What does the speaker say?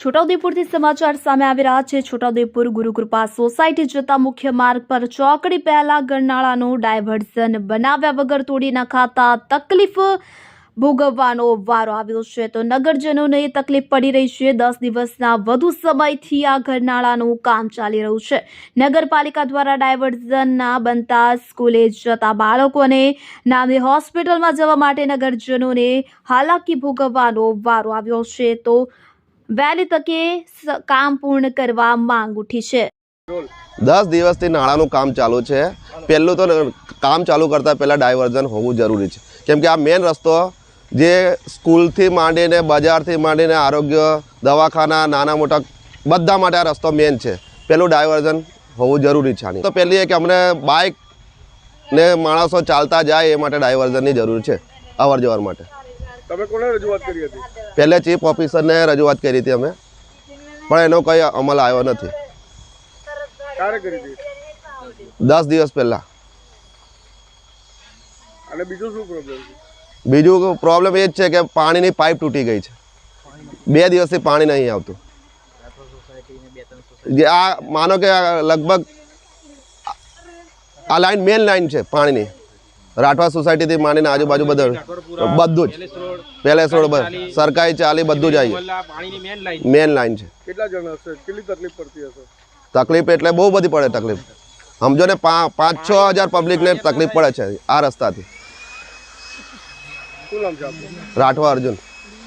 છોટાઉદેપુરથી સમાચાર સામે આવી રહ્યા છે. છોટાઉદેપુર ગુરુકૃપા સોસાયટી જતા મુખ્ય માર્ગ પર ચોકડી પહેલા ગરનાળાનું ડાયવર્ઝન બનાવ્યા વગર તોડી નખાતા તકલીફ ભોગવવાનો વારો આવ્યો છે. તો નગરજનોને તકલીફ પડી રહી છે. દસ દિવસના વધુ સમયથી આ ગરનાળાનું કામ ચાલી રહ્યું છે. નગરપાલિકા દ્વારા ડાયવર્ઝનના બનતા સ્કૂલે જતા બાળકોને નામે હોસ્પિટલમાં જવા માટે નગરજનોને હાલાકી ભોગવવાનો વારો આવ્યો છે. તો વહેલી તકે કામ પૂર્ણ કરવા માંગ ઉઠી છે. દસ દિવસથી નાણાંનું કામ ચાલુ છે. પહેલું તો કામ ચાલુ કરતાં પહેલાં ડાયવર્ઝન હોવું જરૂરી છે. કેમ કે આ મેઇન રસ્તો જે સ્કૂલથી માંડીને બજારથી માંડીને આરોગ્ય દવાખાના નાના મોટા બધા માટે આ રસ્તો મેઇન છે. પહેલું ડાયવર્ઝન હોવું જરૂરી છે આની. તો પહેલી એ કે અમને બાઇક ને માણસો ચાલતા જાય એ માટે ડાયવર્ઝનની જરૂર છે. અવર જવર માટે. તમે કોને રજૂઆત કરી હતી? પહેલે ચીફ ઓફિસરને રજૂઆત કરી હતી અમે. પણ એનો કંઈ અમલ આવ્યો નથી. દસ દિવસ પહેલાં. અને બીજું શું પ્રોબ્લેમ છે? બીજું પ્રોબ્લેમ એ જ છે કે પાણીની પાઇપ તૂટી ગઈ છે. બે દિવસથી પાણી નહીં આવતું. જે આ માનો કે લગભગ આ લાઈન મેન લાઈન છે પાણીની. રાઠવા સોસાયટીથી માંડીને આજુબાજુ બધું બધું જ. પેલેસ રોડ પર સરકારી ચાલી બધું જ આવી મેન લાઈન છે. કેટલા જણ હશે? કેટલી તકલીફ પડતી હશે? તકલીફ એટલે બહુ બધી પડે તકલીફ. સમજો ને પા પાંચ છ હજાર પબ્લિકને તકલીફ પડે છે આ રસ્તાથી. રાઠવા અર્જુન.